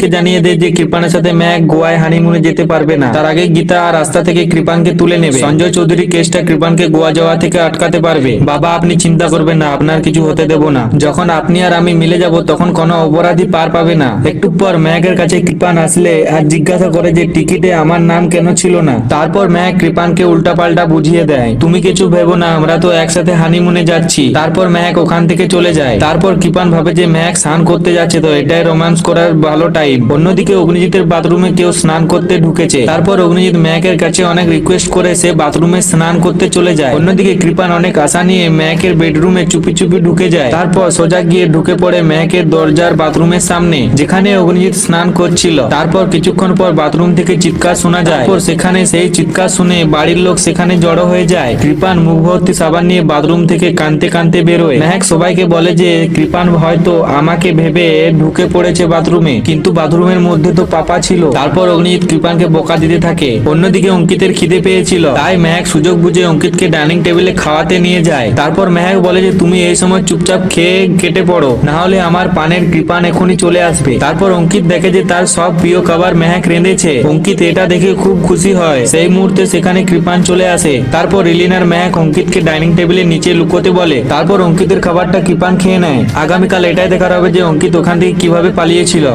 কে জানিয়ে দেয় যে কৃপানের সাথে ম্যাক গোয়ায় হানিমুনে যেতে পারবে না। তার আগে গীতা রাস্তা থেকে কৃপানকে তুলে নেবে। সঞ্জয় চৌধুরী কেসটা কৃপানকে গোয়া যাওয়া থেকে আটকাতে পারবে। বাবা, আপনি চিন্তা করবেন না, আপনার কিছু হতে দেব না। যখন আপনি আর আমি মিলে যাব, তখন কোনো অপরাধী পার পাবে না। একটু পর ম্যাকের কাছে কৃপান আসলে আর জিজ্ঞাসা করে যে টিকিটে আমার নাম কেন ছিল না। তারপর ম্যাক কৃপানকে উল্টাপাল্টা বুঝিয়ে দেয়, তুমি কিছু ভেবো না, আমরা তো একসাথে হানিমুনে যাচ্ছি। তারপর ম্যাক ওখান থেকে চলে যায়। তারপর কৃপান ভাবে যে ম্যাক স্নান করতে যাচ্ছে, তো এটাই রোম্যান্স করার ভালো টাইম অন্যদিকে অগ্নিজিতের বাথরুমে কেউ স্নান করতে ঢুকেছে। তারপর অগ্নিজিৎ ম্যাকের কাছে অনেক রিকোয়েস্ট করে সে বাথরুমে স্নান করতে চলে যায়। অন্যদিকে কৃপান অনেক আশা নিয়ে ম্যাকের বেডরুমে চুপি চুপি ঢুকে যায়। তারপর সোজা গিয়ে ঢুকে পড়ে ম্যাকের দরজার বাথরুমের সামনে, যেখানে অগ্নিজিৎ স্নান করছিল। তারপর কিছুক্ষণ পর বাথরুম থেকে চিৎকার শোনা যায়। তারপর সেখানে সেই চিৎকার শুনে বাড়ির লোক সেখানে জড়ো হয়ে যায়। কৃপান মুখ ভর্তি সাবান নিয়ে বাথরুম থেকে কানতে কানতে বেরোয়। মেহেক সবাইকে বলে যে, কৃপান হয়তো আমাকে ভেবে ঢুকে পড়েছে বাথরুমে। কিন্তু বাথরুমের মধ্যে তো পাপা ছিল। তারপর অগ্নিজিৎ কৃপানকে বোকা দিতে থাকে। অন্যদিকে অঙ্কিতের খিদে পেয়েছিল। তাই মেহেক সুযোগ বুঝে অঙ্কিতকে ডাইনিং টেবিলে খাওয়াতে নিয়ে যায়। তারপর মেহেক বলে যে, তুমি এই সময় চুপচাপ খেয়ে কেটে পড়ো। না হলে আমার পানের কৃপান এখনই চলে আসবে। তারপর অঙ্কিত দেখে যে, তার সব প্রিয় খাবার মেহেক রেঁধেছে। অঙ্কিত এটা দেখে খুব খুশি হয়। সেই মুহূর্তে সেখানে কৃপান চলে আসে। তারপর রিলিনার মেহেক অঙ্কিতকে ডাইনিং টেবিলের নিচে লুকোতে বলে। তারপর অঙ্কিতের খাবারটা কৃপান খেয়ে নেয়। আগামীকাল এটাই দেখার হবে যে, অঙ্কিত ওখান থেকে কীভাবে পালিয়েছিল।